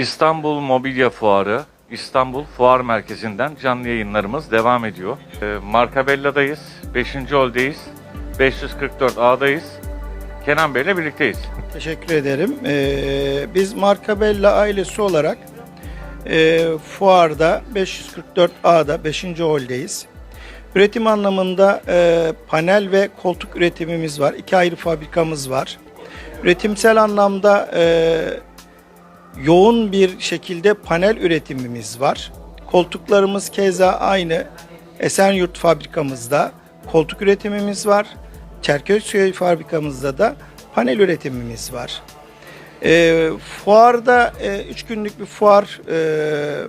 İstanbul Mobilya Fuarı, İstanbul Fuar Merkezi'nden canlı yayınlarımız devam ediyor. Ee, Markabella'dayız, 5. holdeyiz, 544 A'dayız. Kenan Bey'le birlikteyiz. Teşekkür ederim. Ee, biz Markabella ailesi olarak e, fuarda 544A'da 5. holdeyiz. Üretim anlamında e, panel ve koltuk üretimimiz var. İki ayrı fabrikamız var. Üretimsel anlamda e, yoğun bir şekilde panel üretimimiz var. Koltuklarımız keza aynı. Esenyurt fabrikamızda koltuk üretimimiz var. Çerkezköy fabrikamızda da panel üretimimiz var. E, fuarda 3 günlük bir fuar e,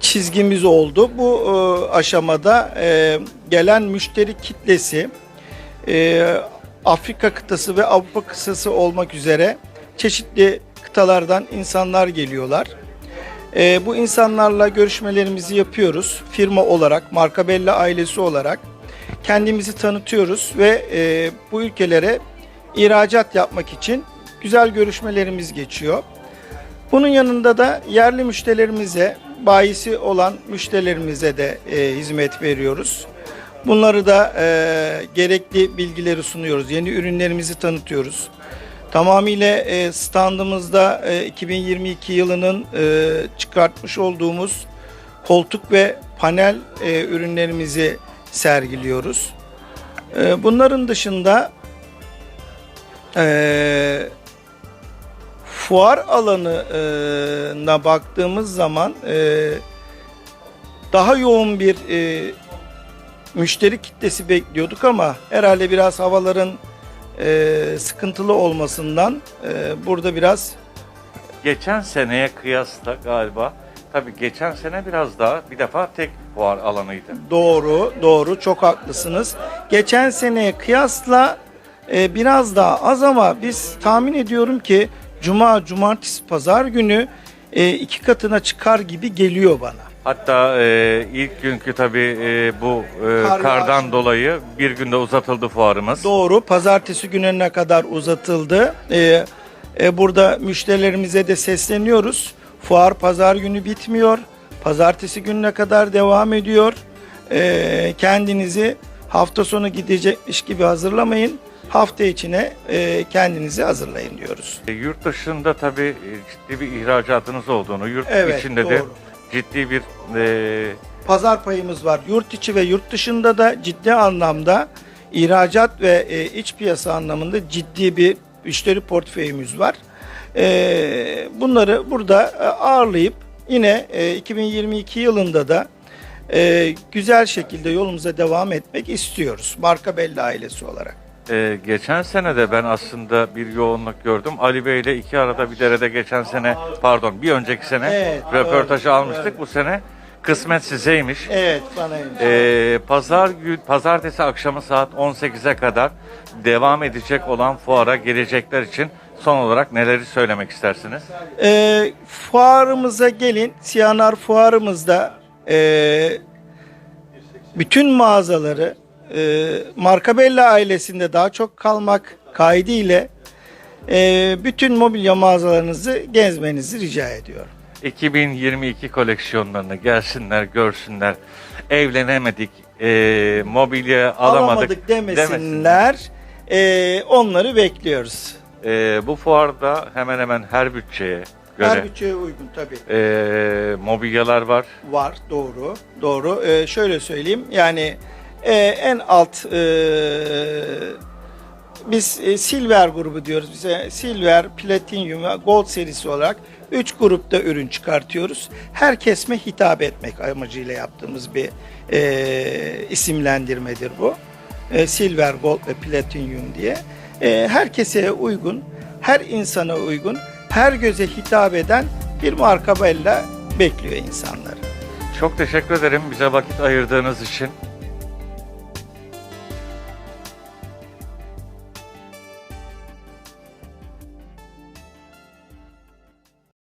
çizgimiz oldu. Bu e, aşamada e, gelen müşteri kitlesi e, Afrika kıtası ve Avrupa kıtası olmak üzere çeşitli kıtalardan insanlar geliyorlar. E, bu insanlarla görüşmelerimizi yapıyoruz. Firma olarak, Markabella ailesi olarak kendimizi tanıtıyoruz ve e, bu ülkelere ihracat yapmak için güzel görüşmelerimiz geçiyor. Bunun yanında da yerli müşterilerimize, bayisi olan müşterilerimize de e, hizmet veriyoruz. Bunları da e, gerekli bilgileri sunuyoruz. Yeni ürünlerimizi tanıtıyoruz. Tamamıyla e, standımızda e, 2022 yılının e, çıkartmış olduğumuz koltuk ve panel e, ürünlerimizi sergiliyoruz. E, bunların dışında e, fuar alanına baktığımız zaman e, daha yoğun bir e, müşteri kitlesi bekliyorduk ama herhalde biraz havaların e, sıkıntılı olmasından e, burada biraz Geçen seneye kıyasla galiba, tabii geçen sene biraz daha bir defa tek fuar alanıydı. doğru doğru çok haklısınız. Geçen seneye kıyasla e, biraz daha az ama biz tahmin ediyorum ki cuma, cumartesi, pazar günü e, iki katına çıkar gibi geliyor bana. Hatta e, ilk günkü tabii e, bu e, Kar kardan yağışı. dolayı bir günde uzatıldı fuarımız. Doğru. Pazartesi gününe kadar uzatıldı. Ee, e, burada müşterilerimize de sesleniyoruz. Fuar pazar günü bitmiyor. Pazartesi gününe kadar devam ediyor. Ee, kendinizi hafta sonu gidecekmiş gibi hazırlamayın. Hafta içine e, kendinizi hazırlayın diyoruz. E, Yurt dışında tabii e, ciddi bir ihracatınız olduğunu, yurt Evet, içinde de doğru. Ciddi bir e, Pazar payımız var. Yurt içi ve yurt dışında da ciddi anlamda ihracat ve e, iç piyasa anlamında ciddi bir müşteri portföyümüz var. E, bunları burada e, ağırlayıp yine e, 2022 yılında da e, güzel şekilde yolumuza devam etmek istiyoruz. Marka Belli ailesi olarak. E, geçen sene de ben aslında bir yoğunluk gördüm. Ali Bey ile iki arada bir derede geçen sene, pardon bir önceki sene Evet, röportajı doğru, almıştık. evet. Bu sene kısmet sizeymiş. Evet bana E, pazar gün, pazartesi akşamı saat 18'e kadar devam edecek olan fuara gelecekler için son olarak neleri söylemek istersiniz? E, fuarımıza gelin. Siyanar fuarımızda e, bütün mağazaları e, Markabella ailesinde daha çok kalmak kaydıyla e, bütün mobilya mağazalarınızı gezmenizi rica ediyorum. 2022 koleksiyonlarını gelsinler, görsünler. Evlenemedik, e, mobilya alamadık, Alamadık demesinler. E, onları bekliyoruz. E, bu fuarda hemen hemen her bütçeye göre Her bütçeye uygun tabii. e, mobilyalar var. Var doğru doğru. Ee, şöyle söyleyeyim yani e, en alt e, biz e, Silver grubu diyoruz bize Silver, Platinum ve Gold serisi olarak 3 grupta ürün çıkartıyoruz. Her kesme hitap etmek amacıyla yaptığımız bir e, isimlendirmedir bu. E, Silver, Gold ve Platinum diye. E, her keseye uygun, her insana uygun, her göze hitap eden bir marka Bella bekliyor insanları. Çok teşekkür ederim bize vakit ayırdığınız için.